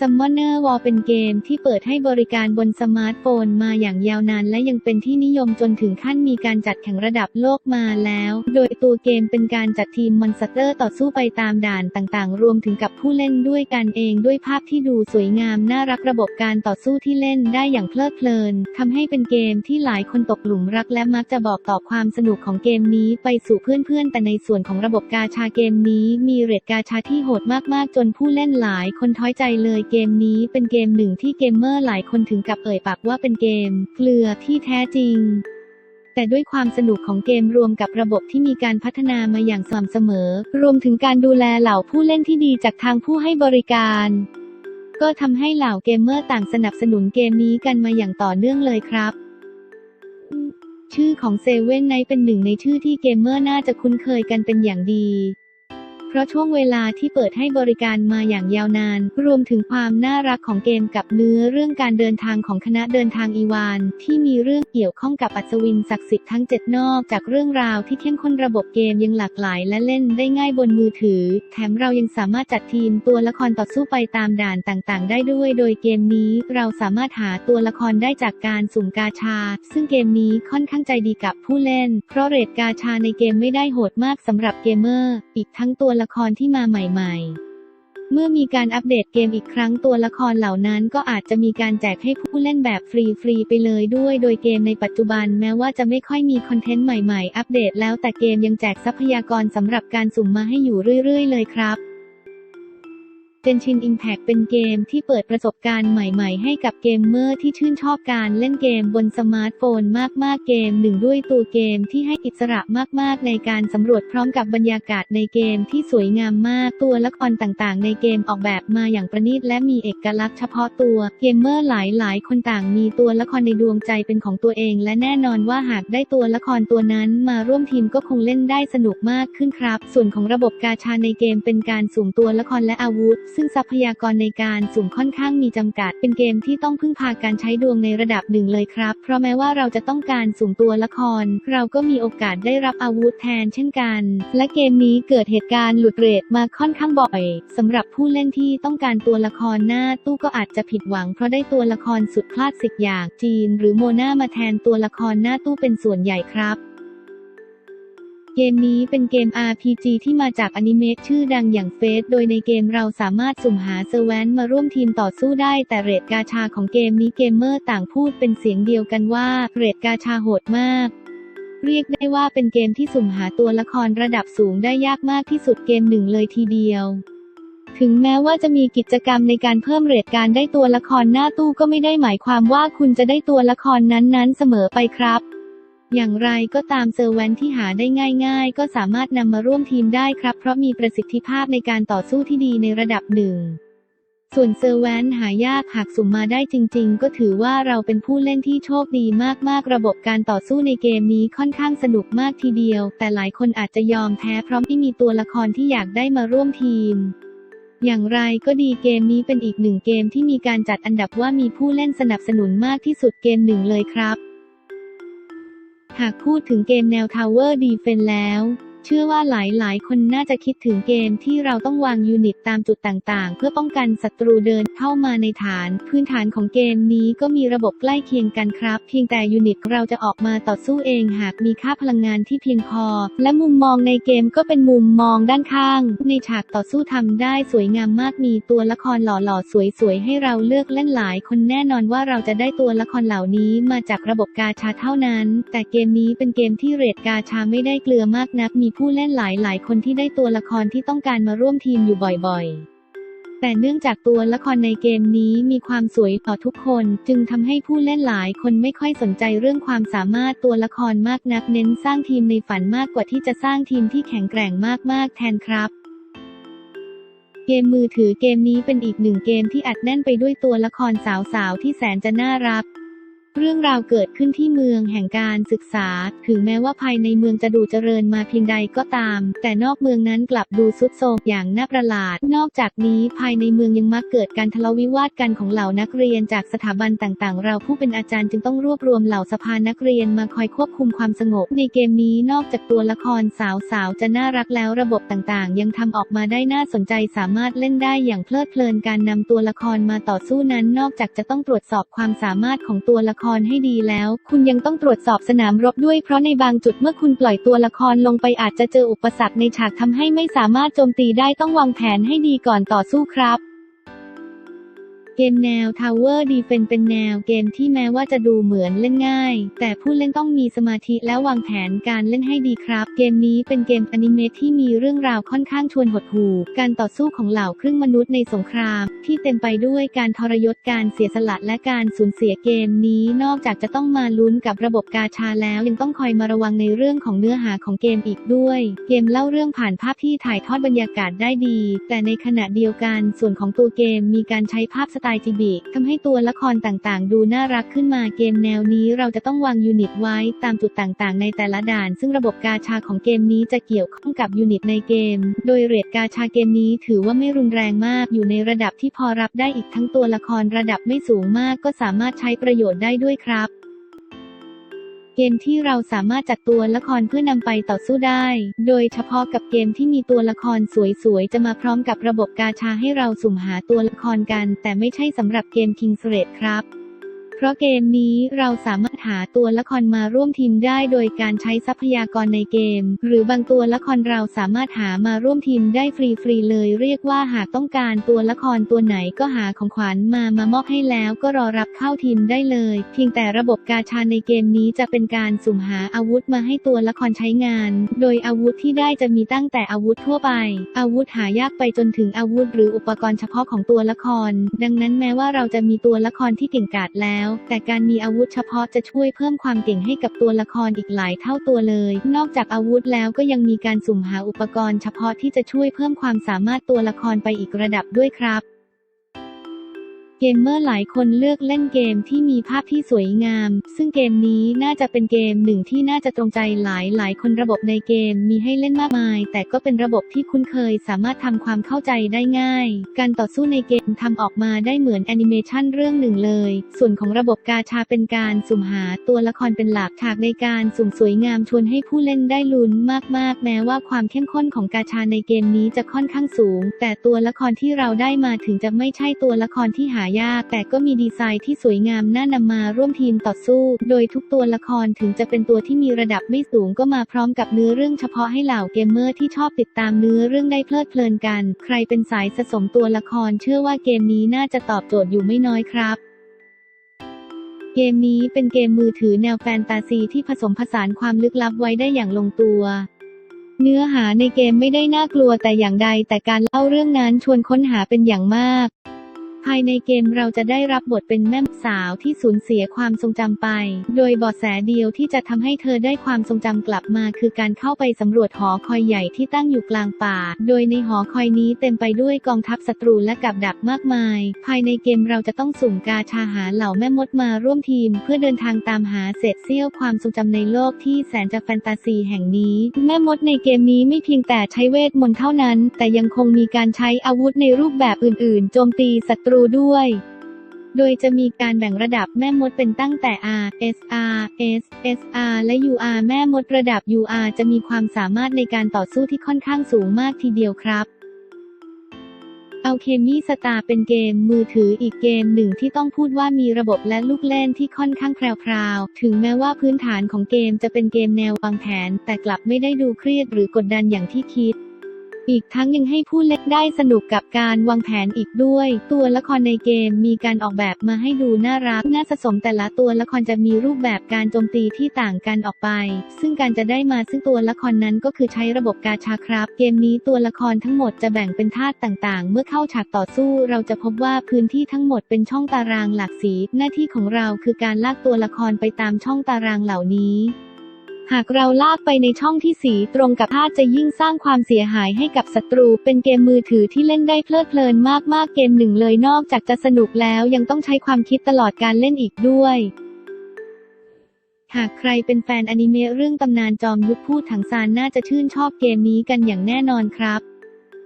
Summoner War เป็นเกมที่เปิดให้บริการบนสมาร์ทโฟนมาอย่างยาวนานและยังเป็นที่นิยมจนถึงขั้นมีการจัดแข่งระดับโลกมาแล้ว โดยตัวเกมเป็นการจัดทีมมอนสเตอร์ต่อสู้ไปตามด่านต่างๆ รวมถึงกับผู้เล่นด้วยกันเองด้วยภาพที่ดูสวยงามน่ารักระบบการต่อสู้ที่เล่นได้อย่างเพลิดเพลินทำให้เป็นเกมที่หลายคนตกหลุมรักและมักจะบอกต่อความสนุกของเกมนี้ไปสู่เพื่อนๆ แต่ในส่วนของระบบกาชาเกมนี้ มีเรทกาชาที่โหดมากๆ จนผู้เล่นหลายคนท้อยใจเลยเกมนี้เป็นเกมหนึ่งที่เกมเมอร์หลายคนถึงกับเอ่ยปากว่าเป็นเกมเกลือที่แท้จริง แต่ด้วยความสนุกของเกมรวมกับระบบที่มีการพัฒนามาอย่างสม่ำเสมอ รวมถึงการดูแลเหล่าผู้เล่นที่ดีจากทางผู้ให้บริการ ก็ทำให้เหล่าเกมเมอร์ต่างสนับสนุนเกมนี้กันมาอย่างต่อเนื่องเลยครับชื่อของเซเว่นไนเป็นหนึ่งในชื่อที่เกมเมอร์น่าจะคุ้นเคยกันเป็นอย่างดี เพราะช่วงเวลาที่เปิดให้บริการมาอย่างยาวนาน รวมถึงความน่ารักของเกมกับเนื้อเรื่องการเดินทางของคณะเดินทางอีวาน ที่มีเรื่องเกี่ยวข้องกับอัศวินศักดิ์สิทธิ์ทั้ง 7 นอกจากเรื่องราวที่เข้มข้นระบบเกมยังหลากหลายและเล่นได้ง่ายบนมือถือ แถมเรายังสามารถจัดทีมตัวละครต่อสู้ไปตามด่านต่างๆ ได้ด้วย โดยเกมนี้เราสามารถหาตัวละครได้จากการสุ่มกาชา ซึ่งเกมนี้ค่อนข้างใจดีกับผู้เล่น เพราะเรทกาชาในเกมไม่ได้โหดมากสำหรับเกมเมอร์ อีกทั้งตัวละครที่มาใหม่ๆ เมื่อมีการอัปเดตเกมอีกครั้งตัวละครเหล่านั้นก็อาจจะมีการแจกให้ผู้เล่นแบบฟรีๆไปเลยด้วย โดยเกมในปัจจุบันแม้ว่าจะไม่ค่อยมีคอนเทนต์ใหม่ๆ อัปเดตแล้วแต่เกมยังแจกทรัพยากรสำหรับการสุ่มมาให้อยู่เรื่อยๆ เลยครับ Genshin Impact เป็นเกมที่เปิดประสบการณ์ใหม่ๆ ให้กับเกมเมอร์ที่ชื่นชอบการเล่นเกมบนสมาร์ทโฟนมากๆ เกมหนึ่งด้วยตัวเกมที่ให้อิสระมากๆ ในการสำรวจพร้อมกับบรรยากาศในเกมที่สวยงามมาก ตัวละครต่างๆ ในเกมออกแบบมาอย่างประณีตและมีเอกลักษณ์เฉพาะตัว เกมเมอร์หลายๆ คนต่างมีตัวละครในดวงใจเป็นของตัวเอง และแน่นอนว่าหากได้ตัวละครตัวนั้นมาร่วมทีมก็คงเล่นได้สนุกมากขึ้นครับ ส่วนของระบบกาชาในเกมเป็นการสุ่มตัวละครและอาวุธซึ่งทรัพยากรในการสุ่มค่อนข้างมีจำกัด เป็นเกมที่ต้องพึ่งพาการใช้ดวงในระดับหนึ่งเลยครับ เพราะแม้ว่าเราจะต้องการสุ่มตัวละคร เราก็มีโอกาสได้รับอาวุธแทนเช่นกัน และเกมนี้เกิดเหตุการณ์หลุดเรทมาค่อนข้างบ่อยสำหรับผู้เล่นที่ต้องการตัวละครหน้าตู้ก็อาจจะผิดหวัง เพราะได้ตัวละครสุดคลาสสิกอย่างจีน หรือโมนามาแทนตัวละครหน้าตู้เป็นส่วนใหญ่ครับ เกมนี้เป็นเกม RPG ที่มาจากอนิเมะชื่อดังอย่างเฟส โดยในเกมเราสามารถสุ่มหาเซอร์แวนมาร่วมทีมต่อสู้ได้ แต่เรทกาชาของเกมนี้เกมเมอร์ต่างพูดเป็นเสียงเดียวกันว่า เรทกาชาโหดมาก เรียกได้ว่าเป็นเกมที่สุ่มหาตัวละครระดับสูงได้ยากมากที่สุดเกมหนึ่งเลยทีเดียว ถึงแม้ว่าจะมีกิจกรรมในการเพิ่มเรทการได้ตัวละครหน้าตู้ก็ไม่ได้หมายความว่าคุณจะได้ตัวละครนั้นๆ เสมอไปครับ อย่างไรก็ตามเซอร์แวนที่หาได้ง่าย ๆ ก็สามารถนำมาร่วมทีมได้ครับ เพราะมีประสิทธิภาพในการต่อสู้ที่ดีในระดับหนึ่ง ส่วนเซอร์แวนหายากหากสุ่มมาได้จริง ๆ ก็ถือว่าเราเป็นผู้เล่นที่โชคดีมากๆ ระบบการต่อสู้ในเกมนี้ค่อนข้างสนุกมากทีเดียว แต่หลายคนอาจจะยอมแพ้เพราะไม่มีตัวละครที่อยากได้มาร่วมทีมอย่างไรก็ดีเกมนี้เป็นอีกหนึ่งเกมที่มีการจัดอันดับว่ามีผู้เล่นสนับสนุนมากที่สุดเกมหนึ่งเลยครับ หากพูดถึงเกมแนว Tower Defense แล้ว เชื่อว่าหลาย ๆ คนน่าจะคิดถึงเกมที่เราต้องวางยูนิตตามจุดต่าง ๆ เพื่อป้องกันศัตรูเดินเข้ามาในฐาน พื้นฐานของเกมนี้ก็มีระบบใกล้เคียงกันครับ เพียงแต่ยูนิตเราจะออกมาต่อสู้เองหากมีค่าพลังงานที่เพียงพอ และมุมมองในเกมก็เป็นมุมมองด้านข้าง ในฉากต่อสู้ทำได้สวยงามมากมีตัวละครหล่อ ๆ สวย ๆ ให้เราเลือกเล่นหลาย คนแน่นอนว่าเราจะได้ตัวละครเหล่านี้มาจากระบบกาชาเท่านั้น แต่เกมนี้เป็นเกมที่เรทกาชาไม่ได้เกลือมากนักมีผู้เล่นหลายๆคนที่ได้ตัวละครที่ต้องการมาร่วมทีมอยู่บ่อยๆ แต่เนื่องจากตัวละครในเกมนี้มีความสวยต่อทุกคน จึงทำให้ผู้เล่นหลายคนไม่ค่อยสนใจเรื่องความสามารถตัวละครมากนักเน้นสร้างทีมในฝันมากกว่าที่จะสร้างทีมที่แข็งแกร่งมากๆ แทนครับเกมมือถือเกมนี้เป็นอีกหนึ่งเกมที่อัดแน่นไปด้วยตัวละครสาวๆที่แสนจะน่ารัก เรื่องราวเกิดขึ้นที่เมืองแห่งการศึกษา ถึงแม้ว่าภายในเมืองจะดูเจริญมาเพียงใดก็ตาม แต่นอกเมืองนั้นกลับดูสุดโทรมอย่างน่าประหลาด นอกจากนี้ภายในเมืองยังมักเกิดการทะเลาะวิวาทกันของเหล่านักเรียนจากสถาบันต่างๆ เราผู้เป็นอาจารย์จึงต้องรวบรวมเหล่าสภานักเรียนมาคอยควบคุมความสงบ ในเกมนี้นอกจากตัวละครสาวๆจะน่ารักแล้วระบบต่างๆ ยังทำออกมาได้น่าสนใจสามารถเล่นได้อย่างเพลิดเพลินการนำตัวละครมาต่อสู้นั้น นอกจากจะต้องตรวจสอบความสามารถของตัวละครให้ดีแล้ว คุณยังต้องตรวจสอบสนามรบด้วยเพราะในบางจุดเมื่อคุณปล่อยตัวละครลงไปอาจจะเจออุปสรรคในฉากทำให้ไม่สามารถโจมตีได้ต้องวางแผนให้ดีก่อนต่อสู้ครับ เกมแนว Tower Defense เป็นแนวเกมที่แม้ว่าจะดูเหมือนเล่นง่าย แต่ผู้เล่นต้องมีสมาธิและวางแผนการเล่นให้ดีครับ เกมนี้เป็นเกมอนิเมะที่มีเรื่องราวค่อนข้างชวนหดหู่ การต่อสู้ของเหล่าครึ่งมนุษย์ในสงคราม ที่เต็มไปด้วยการทรยศการเสียสละและการสูญเสียเกมนี้ นอกจากจะต้องมาลุ้นกับระบบกาชาแล้วยังต้องคอยมาระวังในเรื่องของเนื้อหาของเกมอีกด้วย เกมเล่าเรื่องผ่านภาพที่ถ่ายทอดบรรยากาศได้ดี แต่ในขณะเดียวกันส่วนของตัวเกมมีการใช้ภาพสไตล์จิบิทำให้ตัวละครต่างๆ ดูน่ารักขึ้นมาเกมแนวนี้เราจะต้องวางยูนิตไว้ตามจุดต่างๆ ในแต่ละด่าน ซึ่งระบบกาชาของเกมนี้จะเกี่ยวข้องกับยูนิตในเกม โดยเรทกาชาเกมนี้ถือว่าไม่รุนแรงมากอยู่ในระดับที่พอรับได้อีกทั้งตัวละครระดับไม่สูงมากก็สามารถใช้ประโยชน์ได้ด้วยครับ เกมที่เราสามารถจัดตัวละครเพื่อนำไปต่อสู้ได้ โดยเฉพาะกับเกมที่มีตัวละครสวยๆ จะมาพร้อมกับระบบกาชาให้เราสุ่มหาตัวละครกัน แต่ไม่ใช่สำหรับเกม King's Raid ครับ เพราะเกมนี้เราสามารถหาตัวละครมาร่วมทีมได้โดยการใช้ทรัพยากรในเกม หรือบางตัวละครเราสามารถหามาร่วมทีมได้ฟรีๆเลย เรียกว่าหากต้องการตัวละครตัวไหนก็หาของขวัญมามามอบให้แล้วก็รอรับเข้าทีมได้เลย เพียงแต่ระบบกาชาในเกมนี้จะเป็นการสุ่มหาอาวุธมาให้ตัวละครใช้งาน โดยอาวุธที่ได้จะมีตั้งแต่อาวุธทั่วไป อาวุธหายากไปจนถึงอาวุธ หรืออุปกรณ์เฉพาะของตัวละคร ดังนั้นแม้ว่าเราจะมีตัวละครที่เก่งกาจแล้วแต่การมีอาวุธเฉพาะจะช่วยเพิ่มความเก่งให้กับตัวละครอีกหลายเท่าตัวเลย นอกจากอาวุธแล้วก็ยังมีการสุ่มหาอุปกรณ์เฉพาะที่จะช่วยเพิ่มความสามารถตัวละครไปอีกระดับด้วยครับ เกมเมอร์หลายคนเลือกเล่นเกมที่มีภาพที่สวยงาม ซึ่งเกมนี้น่าจะเป็นเกมหนึ่งที่น่าจะตรงใจหลายหลายคนระบบในเกมมีให้เล่นมากมาย แต่ก็เป็นระบบที่คุ้นเคยสามารถทำความเข้าใจได้ง่าย การต่อสู้ในเกมทำออกมาได้เหมือนแอนิเมชันเรื่องหนึ่งเลย ส่วนของระบบกาชาเป็นการสุ่มหาตัวละครเป็นหลักฉากในการสุ่มสวยงามชวนให้ผู้เล่นได้ลุ้นมาก ๆ แม้ว่าความเข้มข้นของกาชาในเกมนี้จะค่อนข้างสูง แต่ตัวละครที่เราได้มาถึงจะไม่ใช่ตัวละครที่หายาก แต่ก็มีดีไซน์ที่สวยงามน่านำมาร่วมทีมต่อสู้ โดยทุกตัวละครถึงจะเป็นตัวที่มีระดับไม่สูงก็มาพร้อมกับเนื้อเรื่องเฉพาะให้เหล่าเกมเมอร์ที่ชอบติดตามเนื้อเรื่องได้เพลิดเพลินกัน ใครเป็นสายสะสมตัวละครเชื่อว่าเกมนี้น่าจะตอบโจทย์อยู่ไม่น้อยครับเกมนี้เป็นเกมมือถือแนวแฟนตาซีที่ผสมผสานความลึกลับไว้ได้อย่างลงตัว เนื้อหาในเกมไม่ได้น่ากลัวแต่อย่างใด แต่การเล่าเรื่องนั้นชวนค้นหาเป็นอย่างมาก ภายในเกมเราจะได้รับบทเป็นแม่สาวที่สูญเสียความทรงจำไป โดยเบาะแสเดียวที่จะทำให้เธอได้ความทรงจำกลับมา คือการเข้าไปสำรวจหอคอยใหญ่ที่ตั้งอยู่กลางป่า โดยในหอคอยนี้เต็มไปด้วยกองทัพศัตรูและกับดักมากมาย ภายในเกมเราจะต้องสุ่มกาชาหาเหล่าแม่มดมาร่วมทีม เพื่อเดินทางตามหาเศษเสี้ยวความทรงจำในโลกที่แสนจะแฟนตาซีแห่งนี้ แม่มดในเกมนี้ไม่เพียงแต่ใช้เวทมนต์เท่านั้น แต่ยังคงมีการใช้อาวุธในรูปแบบอื่น ๆ โจมตีศัตรูด้วย โดยจะมีการแบ่งระดับแม่มดเป็นตั้งแต่ R S R S S R และ U R แม่มดระดับ U R จะมีความสามารถในการต่อสู้ที่ค่อนข้างสูงมากทีเดียวครับเอาเคมีสตาร์เป็นเกมมือถืออีกเกมหนึ่งที่ต้องพูดว่ามีระบบและลูกเล่นที่ค่อนข้างแพรวๆ ถึงแม้ว่าพื้นฐานของเกมจะเป็นเกมแนววางแผน แต่กลับไม่ได้ดูเครียดหรือกดดันอย่างที่คิด อีกทั้งยังให้ผู้เล่นได้สนุกกับการวางแผนอีกด้วย ตัวละครในเกมมีการออกแบบมาให้ดูน่ารัก น่าสะสมแต่ละตัวละครจะมีรูปแบบการโจมตีที่ต่างกันออกไป ซึ่งการจะได้มาซึ่งตัวละครนั้นก็คือใช้ระบบกาชาครับ เกมนี้ตัวละครทั้งหมดจะแบ่งเป็นธาตุต่างๆ เมื่อเข้าฉากต่อสู้ เราจะพบว่าพื้นที่ทั้งหมดเป็นช่องตารางหลากสี หน้าที่ของเราคือการลากตัวละครไปตามช่องตารางเหล่านี้ หากเราลากไปในช่องที่สีตรงกับธาตุจะยิ่งสร้างความเสียหายให้กับศัตรู เป็นเกมมือถือที่เล่นได้เพลิดเพลินมากๆเกมหนึ่งเลยนอกจากจะสนุกแล้วยังต้องใช้ความคิดตลอดการเล่นอีกด้วย หากใครเป็นแฟนอนิเมะเรื่องตำนานจอมยุทธพูดถังซานน่าจะชื่นชอบเกมนี้กันอย่างแน่นอนครับ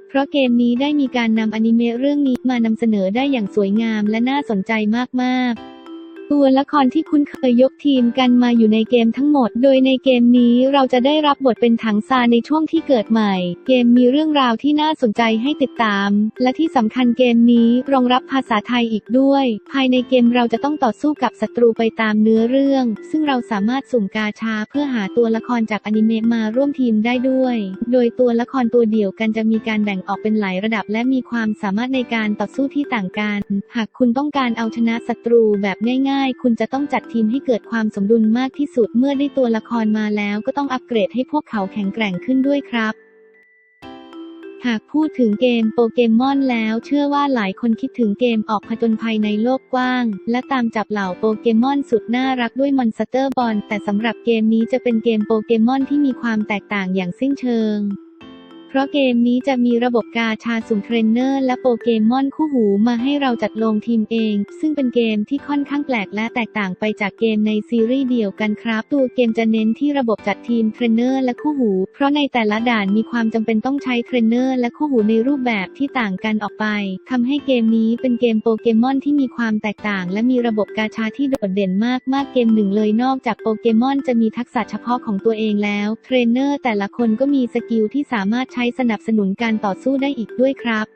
เพราะเกมนี้ได้มีการนำอนิเมะเรื่องนี้มานำเสนอได้อย่างสวยงามและน่าสนใจมากๆ ตัวละครที่คุ้นเคยยกทีมกันมาอยู่ในเกมทั้งหมด โดยในเกมนี้เราจะได้รับบทเป็นถังซานในช่วงที่เกิดใหม่ เกมมีเรื่องราวที่น่าสนใจให้ติดตาม และที่สำคัญเกมนี้รองรับภาษาไทยอีกด้วย ภายในเกมเราจะต้องต่อสู้กับศัตรูไปตามเนื้อเรื่อง ซึ่งเราสามารถสุ่มกาชาเพื่อหาตัวละครจากอนิเมะมาร่วมทีมได้ด้วย โดยตัวละครตัวเดียวกันจะมีการแบ่งออกเป็นหลายระดับ และมีความสามารถในการต่อสู้ที่ต่างกัน หากคุณต้องการเอาชนะศัตรูแบบง่ายๆคุณจะต้องจัดทีมให้เกิดความสมดุลมากที่สุดเมื่อได้ตัวละครมาแล้วก็ต้องอัปเกรดให้พวกเขาแข็งแกร่งขึ้นด้วยครับหากพูดถึงเกมโปเกมอนแล้วเชื่อว่าหลายคนคิดถึงเกมออกผจญภัยในโลกกว้าง และตามจับเหล่าโปเกมอนสุดน่ารักด้วยมอนสเตอร์บอลแต่สำหรับเกมนี้จะเป็นเกมโปเกมอนที่มีความแตกต่างอย่างสิ้นเชิง เพราะเกมนี้จะมีระบบกาชาสุ่มเทรนเนอร์และโปเกมอนคู่หูมาให้เราจัดลงทีมเอง ซึ่งเป็นเกมที่ค่อนข้างแปลกและแตกต่างไปจากเกมในซีรีส์เดียวกันครับ ตัวเกมจะเน้นที่ระบบจัดทีมเทรนเนอร์และคู่หู เพราะในแต่ละด่านมีความจำเป็นต้องใช้เทรนเนอร์และคู่หูในรูปแบบที่ต่างกันออกไปทำให้เกมนี้เป็นเกมโปเกมอนที่มีความแตกต่าง และมีระบบกาชาที่โดดเด่นมากมากเกมหนึ่งเลยนอกจากโปเกมอนจะมีทักษะเฉพาะของตัวเองแล้ว เทรนเนอร์แต่ละคนก็มีสกิลที่สามารถใช้สนับสนุนการต่อสู้ได้อีกด้วยครับ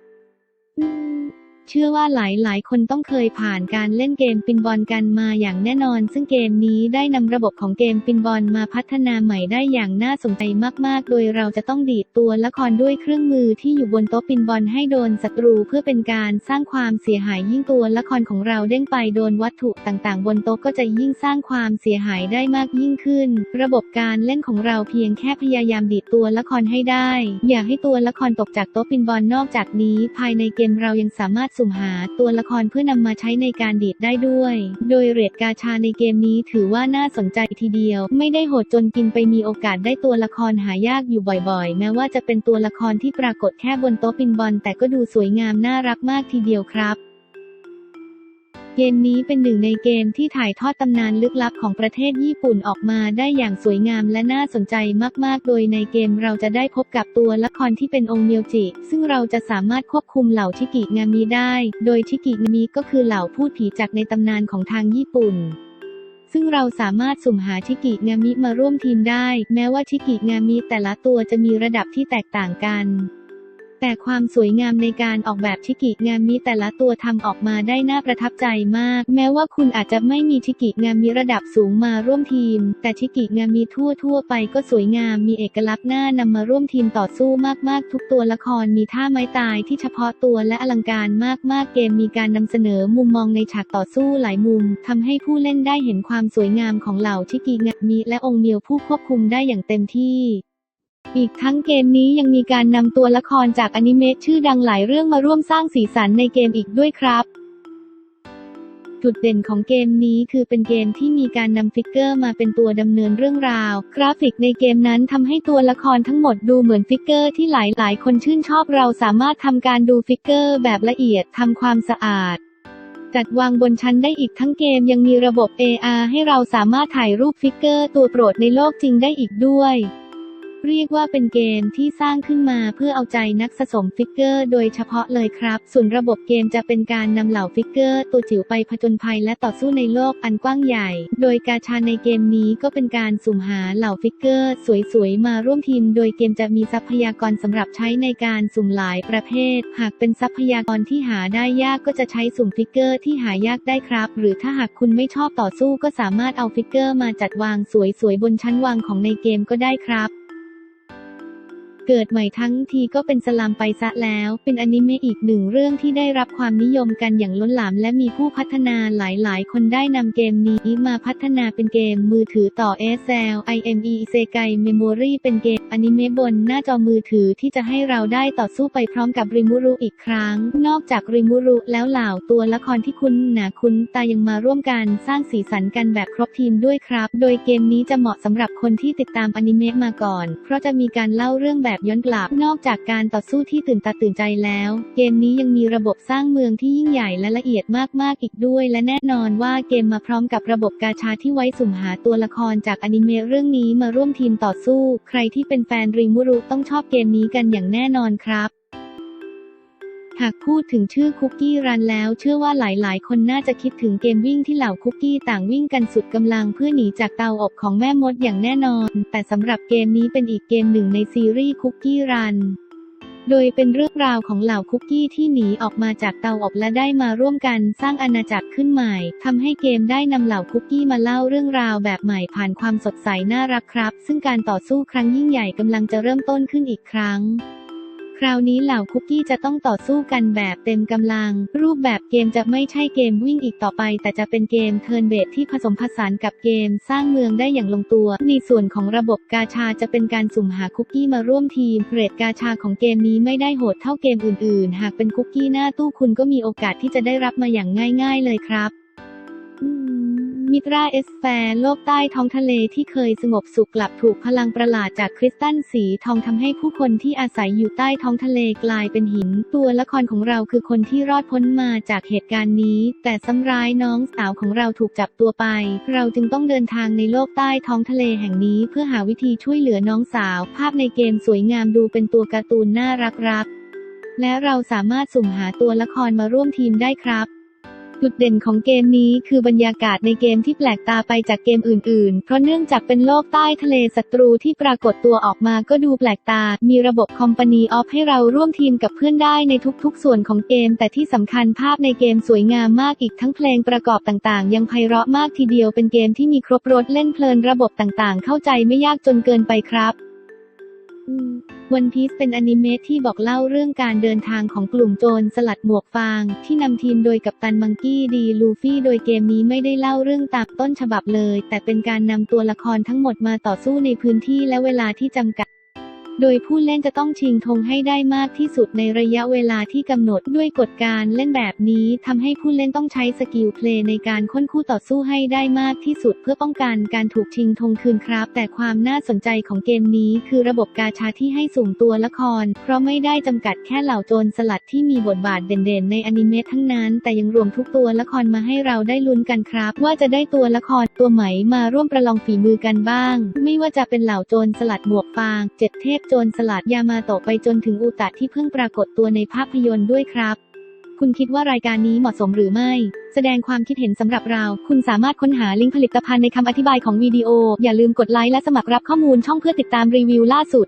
อืม เชื่อว่าหลายๆ คนต้องเคยผ่านการเล่นเกมปินบอลกันมาอย่างแน่นอน ซึ่งเกมนี้ได้นำระบบของเกมปินบอลมาพัฒนาใหม่ได้อย่างน่าสนใจมาก ๆ โดยเราจะต้องดีดตัวละครด้วยเครื่องมือที่อยู่บนโต๊ะปินบอลให้โดนศัตรูเพื่อเป็นการสร้างความเสียหายยิ่งตัวละครของเราเด้งไปโดนวัตถุต่างๆ บนโต๊ะก็จะยิ่งสร้างความเสียหายได้มากยิ่งขึ้น ระบบการเล่นของเราเพียงแค่พยายามดีดตัวละครให้ได้ อย่าให้ตัวละครตกจากโต๊ะปินบอลนอกจากนี้ ภายในเกมเรายังสามารถสุ่มหาตัวละครเพื่อนำมาใช้ในการดีดได้ด้วย โดยเรทกาชาในเกมนี้ถือว่าน่าสนใจทีเดียว ไม่ได้โหดจนกินไปมีโอกาสได้ตัวละครหายากอยู่บ่อยๆ แม้ว่าจะเป็นตัวละครที่ปรากฏแค่บนโต๊ะปินบอลแต่ก็ดูสวยงามน่ารักมากทีเดียวครับ เกมนี้เป็นหนึ่งในเกมที่ถ่ายทอดตำนานลึกลับของประเทศญี่ปุ่นออกมาได้อย่างสวยงามและน่าสนใจมากๆ โดยในเกมเราจะได้พบกับตัวละครที่เป็นองค์เมียวจิ ซึ่งเราจะสามารถควบคุมเหล่าชิกิงามิได้ โดยชิกิงามิก็คือเหล่าพูดผีจากในตำนานของทางญี่ปุ่นซึ่งเราสามารถสุ่มหาชิกิงามิมาร่วมทีมได้ แม้ว่าชิกิงามิแต่ละตัวจะมีระดับที่แตกต่างกัน แต่ความสวยงามในการออกแบบชิกิงามิแต่ละตัวทำออกมาได้น่าประทับใจมาก แม้ว่าคุณอาจจะไม่มีชิกิงามิระดับสูงมาร่วมทีม แต่ชิกิงามิทั่วทั่วไปก็สวยงามมีเอกลักษณ์น่านำมาร่วมทีมต่อสู้มากๆ ทุกตัวละครมีท่าไม้ตายที่เฉพาะตัวและอลังการมากๆ เกมมีการนำเสนอมุมมองในฉากต่อสู้หลายมุมทำให้ผู้เล่นได้เห็นความสวยงามของเหล่าชิกิงามิและองค์เมียวผู้ควบคุมได้อย่างเต็มที่ อีกทั้งเกมนี้ยังมีการนำตัวละครจากอนิเมะชื่อดังหลายเรื่องมาร่วมสร้างสีสันในเกมอีกด้วยครับจุดเด่นของเกมนี้คือเป็นเกมที่มีการนำฟิกเกอร์มาเป็นตัวดำเนินเรื่องราว กราฟิกในเกมนั้นทำให้ตัวละครทั้งหมดดูเหมือนฟิกเกอร์ที่หลายๆ คนชื่นชอบเราสามารถทำการดูฟิกเกอร์แบบละเอียดทำความสะอาด จัดวางบนชั้นได้อีกทั้งเกมยังมีระบบ AR ให้เราสามารถถ่ายรูปฟิกเกอร์ตัวโปรดในโลกจริงได้อีกด้วย เรียกว่าเป็นเกมที่สร้างขึ้นมาเพื่อเอาใจนักสะสมฟิกเกอร์ โดยเฉพาะเลยครับ ส่วนระบบเกมจะเป็นการนำเหล่าฟิกเกอร์ ตัวจิ๋วไปผจญภัยและต่อสู้ในโลกอันกว้างใหญ่ โดยกาชาในเกมนี้ก็เป็นการสุ่มหาเหล่าฟิกเกอร์ สวยๆ มาร่วมทีม โดยเกมจะมีทรัพยากรสำหรับใช้ในการสุ่มหลายประเภท หากเป็นทรัพยากรที่หาได้ยากก็จะใช้สุ่มฟิกเกอร์ที่หายากได้ครับ หรือถ้าหากคุณไม่ชอบต่อสู้ก็สามารถเอาฟิกเกอร์มาจัดวางสวยๆบนชั้นวางของในเกมก็ได้ครับ เกิดใหม่ทั้งทีก็เป็นสลัมไปซะแล้ว เป็นอนิเมะอีกหนึ่งเรื่องที่ได้รับความนิยมกันอย่างล้นหลาม และมีผู้พัฒนาหลายๆ คนได้นำเกมนี้มาพัฒนาเป็นเกมมือถือต่อ SL IME s e k a i Memory เป็นเกมอนิเมะบนหน้าจอมือถือที่จะให้เราได้ต่อสู้ไปพร้อมกับริมูรุอีกครั้ง นอกจากริมูรุแล้วเหล่าตัวละครที่คุณหนาคุณตายังมาร่วมกันสร้างสีสันกันแบบครบทีมด้วยครับ โดยเกมนี้จะเหมาะสำหรับคนที่ติดตามอนิเมะมาก่อน เพราะจะมีการเล่าเรื่องแบบแบบย้อนกลับ นอกจากการต่อสู้ที่ตื่นตาตื่นใจแล้ว เกมนี้ยังมีระบบสร้างเมืองที่ยิ่งใหญ่และละเอียดมากๆอีกด้วย และแน่นอนว่าเกมมาพร้อมกับระบบกาชาที่ไว้สุ่มหาตัวละครจากอนิเมะเรื่องนี้มาร่วมทีมต่อสู้ ใครที่เป็นแฟนริมูรุต้องชอบเกมนี้กันอย่างแน่นอนครับ หากพูดถึงชื่อคุกกี้รันแล้ว เชื่อว่าหลายๆ คนน่าจะคิดถึงเกมวิ่งที่เหล่าคุกกี้ต่างวิ่งกันสุดกำลังเพื่อหนีจากเตาอบของแม่มดอย่างแน่นอน แต่สำหรับเกมนี้เป็นอีกเกมหนึ่งในซีรีส์คุกกี้รันโดยเป็นเรื่องราวของเหล่าคุกกี้ที่หนีออกมาจากเตาอบและได้มาร่วมกันสร้างอาณาจักรขึ้นใหม่ทำให้เกมได้นำเหล่าคุกกี้มาเล่าเรื่องราวแบบใหม่ผ่านความสดใสน่ารักครับ ซึ่งการต่อสู้ครั้งยิ่งใหญ่กำลังจะเริ่มต้นขึ้นอีกครั้ง คราวนี้เหล่าคุกกี้จะต้องต่อสู้กันแบบเต็มกำลัง รูปแบบเกมจะไม่ใช่เกมวิ่งอีกต่อไป แต่จะเป็นเกมเทิร์นเบสที่ผสมผสานกับเกมสร้างเมืองได้อย่างลงตัว ในส่วนของระบบกาชาจะเป็นการสุ่มหาคุกกี้มาร่วมทีมเรทกาชาของเกมนี้ไม่ได้โหดเท่าเกมอื่น ๆ หากเป็นคุกกี้หน้าตู้คุณก็มีโอกาสที่จะได้รับมาอย่างง่าย ๆ เลยครับมิ มิตราเอสแฟร์โลกใต้ท้องทะเลที่เคยสงบสุขกลับถูกพลังประหลาดจากคริสตัลสีทองทำให้ผู้คนที่อาศัยอยู่ใต้ท้องทะเลกลายเป็นหิน ตัวละครของเราคือคนที่รอดพ้นมาจากเหตุการณ์นี้ แต่ซ้ำร้ายน้องสาวของเราถูกจับตัวไป เราจึงต้องเดินทางในโลกใต้ท้องทะเลแห่งนี้ เพื่อหาวิธีช่วยเหลือน้องสาว ภาพในเกมสวยงามดูเป็นตัวการ์ตูนน่ารักๆและเราสามารถสุ่มหาตัวละครมาร่วมทีมได้ครับ จุดเด่นของเกมนี้คือบรรยากาศในเกมที่แปลกตาไปจากเกมอื่นๆ เพราะเนื่องจากเป็นโลกใต้ทะเลศัตรูที่ปรากฏตัวออกมาก็ดูแปลกตา มีระบบคอมพานีออฟให้เราร่วมทีมกับเพื่อนได้ในทุกๆ ส่วนของเกม แต่ที่สำคัญภาพในเกมสวยงามมากอีกทั้งเพลงประกอบต่างๆ ยังไพเราะมากทีเดียวเป็นเกมที่มีครบรถเล่นเพลินระบบต่างๆ เข้าใจไม่ยากจนเกินไปครับ วันพีซเป็นอนิเมะที่บอกเล่าเรื่องการเดินทางของกลุ่มโจรสลัดหมวกฟาง ที่นำทีมโดยกัปตันมังกี้ดีลูฟี่โดยเกมนี้ไม่ได้เล่าเรื่องตามต้นฉบับเลย แต่เป็นการนำตัวละครทั้งหมดมาต่อสู้ในพื้นที่และเวลาที่จำกัด โดยผู้เล่นจะต้องชิงธงให้ได้มากที่สุดในระยะเวลาที่กำหนดด้วยกฎการเล่นแบบนี้ทำให้ผู้เล่นต้องใช้สกิลเพลย์ในการค้นคู่ต่อสู้ให้ได้มากที่สุดเพื่อป้องกันการถูกชิงธงคืนครับ แต่ความน่าสนใจของเกมนี้คือระบบกาชาที่ให้สุ่มตัวละคร เพราะไม่ได้จำกัดแค่เหล่าโจรสลัดที่มีบทบาทเด่นๆ ในอนิเมะทั้งนั้น แต่ยังรวมทุกตัวละครมาให้เราได้ลุ้นกันครับ ว่าจะได้ตัวละครตัวไหนมาร่วมประลองฝีมือกันบ้าง ไม่ว่าจะเป็นเหล่าโจรสลัดหมวกฟางเจ็ดเทพโจรสลัดยามาโตะไปจนถึงอุตะที่เพิ่งปรากฏตัวในภาพยนตร์ด้วยครับ คุณคิดว่ารายการนี้เหมาะสมหรือไม่ แสดงความคิดเห็นสำหรับเรา คุณสามารถค้นหาลิงก์ผลิตภัณฑ์ในคำอธิบายของวิดีโอ อย่าลืมกดไลค์และสมัครรับข้อมูลช่องเพื่อติดตามรีวิวล่าสุด